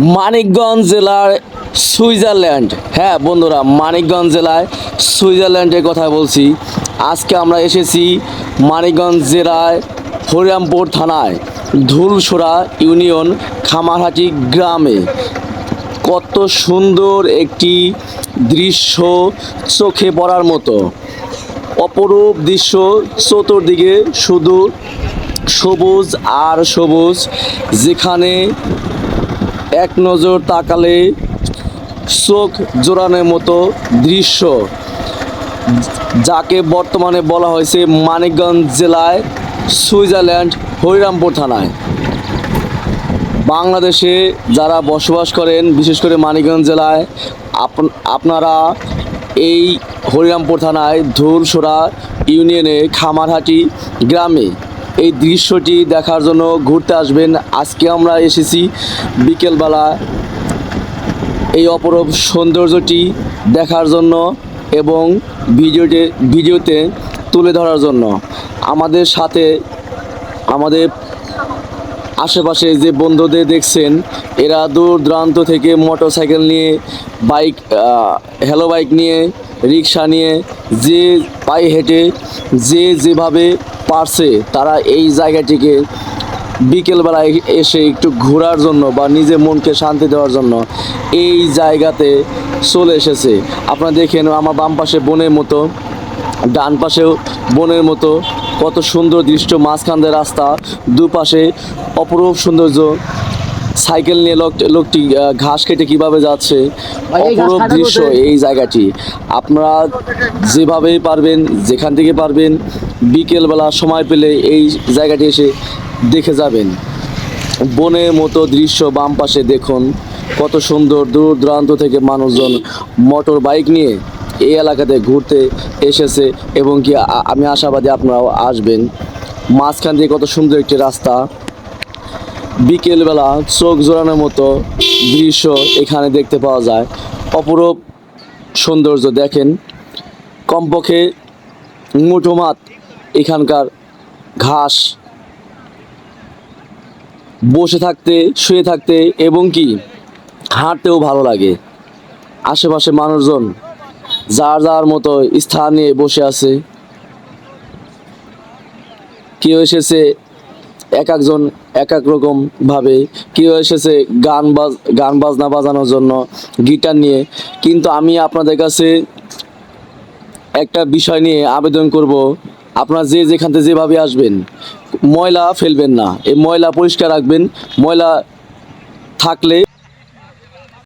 মানিকগঞ্জ জেলার সুইজারল্যান্ড। হ্যাঁ বন্ধুরা, মানিকগঞ্জ জেলায় সুইজারল্যান্ডের কথা বলছি। আজকে আমরা এসেছি মানিকগঞ্জ জেলায় হরিরামপুর থানায়, ধুলসোরা ইউনিয়ন খামারহাটি গ্রামে। কত সুন্দর একটি দৃশ্য চোখে পড়ার মতো। অপরূপ দৃশ্য চতুর্দিকে শুধু সবুজ আর সবুজ, যেখানে এক নজর তাকালে চোখ জোড়ানোর মতো দৃশ্য। যাকে বর্তমানে বলা হয়েছে মানিকগঞ্জ জেলায় সুইজারল্যান্ড, হরিরামপুর থানায়। বাংলাদেশে যারা বসবাস করেন, বিশেষ করে মানিকগঞ্জ জেলায় আপ- আপনারা এই হরিরামপুর থানায় ধুলসোরা ইউনিয়নে খামারহাটি গ্রামে এই দৃশ্যটি দেখার জন্য ঘুরতে আসবেন। আজকে আমরা এসেছি বিকেলবেলা এই অপরূপ সৌন্দর্যটি দেখার জন্য এবং ভিডিওতে ভিডিওতে তুলে ধরার জন্য। আমাদের সাথে আমাদের আশেপাশে যে বন্ধুদের দেখছেন, এরা দূর দূরান্ত থেকে মোটর সাইকেল নিয়ে, বাইক হ্যালো বাইক নিয়ে রিক্সা নিয়ে, যে পায়ে হেঁটে, যে যেভাবে পারছে, তারা এই জায়গাটিকে বিকেলবেলায় এসে একটু ঘোরার জন্য বা নিজের মনকে শান্তি দেওয়ার জন্য এই জায়গাতে চলে এসেছে। আপনারা দেখেন আমার বাম পাশে বনের মতো, ডান পাশেও বনের মতো কত সুন্দর দৃশ্য, মাঝখান রাস্তা, দুপাশে অপরূপ সৌন্দর্য। সাইকেল নিয়ে লোক লোকটি ঘাস কেটে কীভাবে যাচ্ছে অপরূপ দৃশ্য এই জায়গাটি। আপনারা যেভাবেই পারবেন যেখান থেকে পারবেন বিকেলবেলা সময় পেলে এই জায়গাটি এসে দেখে যাবেন। বনের মতো দৃশ্য বাম পাশে দেখুন কত সুন্দর দূর দূরান্ত থেকে মানুষজন মোটর বাইক নিয়ে এই এলাকাতে ঘুরতে এসেছে এবং কি আমি আশাবাদী আপনারাও আসবেন। মাঝখান দিয়ে কত সুন্দর একটি রাস্তা। বিকেলবেলা চোখ জোড়ানোর মতো দৃশ্য এখানে দেখতে পাওয়া যায়। অপরূপ সৌন্দর্য দেখেন। কমপক্ষে মুঠোমাত এখানকার ঘাস। বসে থাকতে, শুয়ে থাকতে এবং কি হাঁটতেও ভালো লাগে। আশেপাশে মানুষজন যার যার মতো স্থান বসে আছে। কেউ এসেছে, এক একজন এক এক রকমভাবে কেউ এসেছে গান বাজ, গান বাজনা বাজানোর জন্য, গিটার নিয়ে। কিন্তু আমি আপনাদের কাছে একটা বিষয় নিয়ে আবেদন করব। আপনার যে যেখান থেকে যেভাবে আসবেন, ময়লা ফেলবেন না। এই ময়লা পরিষ্কার রাখবেন। ময়লা থাকলে